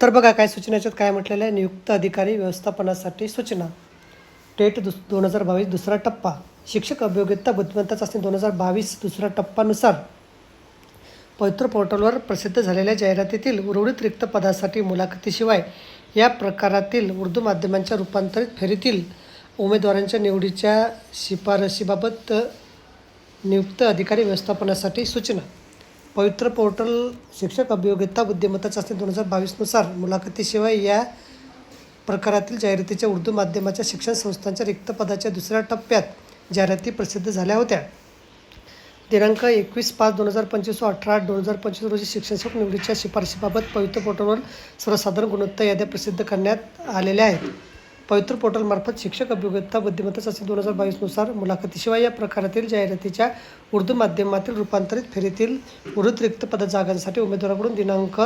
तर बघा काय सूचना याच्यात काय म्हटलेलं आहे? नियुक्त अधिकारी व्यवस्थापनासाठी सूचना. टेट दुस दोन हजार बावीस दुसरा टप्पा. शिक्षक अभियोग्यता बुद्धिमत्ता चाचणी दोन हजार बावीस दुसरा टप्पानुसार. पवित्र पोर्टलवर प्रसिद्ध झालेल्या जाहिरातीतील उर्वरित रिक्त पदासाठी मुलाखतीशिवाय या प्रकारातील उर्दू माध्यमांच्या रूपांतरित फेरीतील उमेदवारांच्या निवडीच्या शिफारशीबाबत नियुक्त अधिकारी व्यवस्थापनासाठी सूचना. पवित्र पोर्टल शिक्षक अभियोग्यता बुद्धिमत्ता चाचणी दोन हजार बावीसनुसार मुलाखतीशिवाय या प्रकारातील जाहिरातीच्या उर्दू माध्यमाच्या शिक्षण संस्थांच्या रिक्त पदाच्या दुसऱ्या टप्प्यात जाहिराती प्रसिद्ध झाल्या होत्या. दिनांक एकवीस पाच दोन हजार पंचवीस व अठरा आठ दोन हजार पंचवीस रोजी शिक्षक निवडीच्या शिफारशीबाबत पवित्र पोर्टलवर सर्वसाधारण गुणवत्ता याद्या प्रसिद्ध करण्यात आलेल्या आहेत. पवित्र पोर्टलमार्फत शिक्षक अभियोग्यता बुद्धिमत्ता चाचणी दोन हजार बावीसनुसार मुलाखतीशिवाय या प्रकारातील जाहिरातीच्या उर्दू माध्यमातील रूपांतरित फेरीतील उर्वरित रिक्त पद जागांसाठी उमेदवाराकडून दिनांक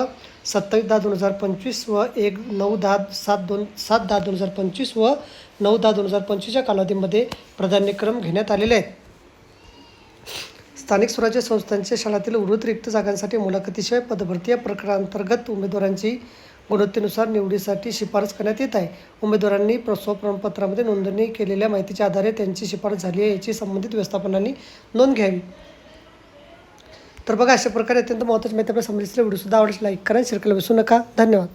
सत्तावीस दहा दोन हजार पंचवीस व एक नऊ दहा सात दोन सात दहा दोन हजार पंचवीस व नऊ दहा दोन हजार पंचवीसच्या कालावधीमध्ये प्राधान्यक्रम घेण्यात आलेले आहेत. स्थानिक स्वराज्य संस्थांच्या शाळातील उर्वरित रिक्त जागांसाठी मुलाखतीशिवाय पदभरती या प्रकारांतर्गत उमेदवारांची गुणवत्तेनुसार निवडीसाठी शिफारस करण्यात येत आहे. उमेदवारांनी प्रसव प्रमाणपत्रामध्ये नोंदणी केलेल्या माहितीच्या आधारे त्यांची शिफारस झाली आहे याची संबंधित व्यवस्थापनाने नोंद घ्यावी. तर बघा अशा प्रकारे अत्यंत महत्त्वाची माहिती आपल्या समजली व्हिडिओसुद्धा आवडेल लाईक करा शेअर करायला विसरू नका. धन्यवाद.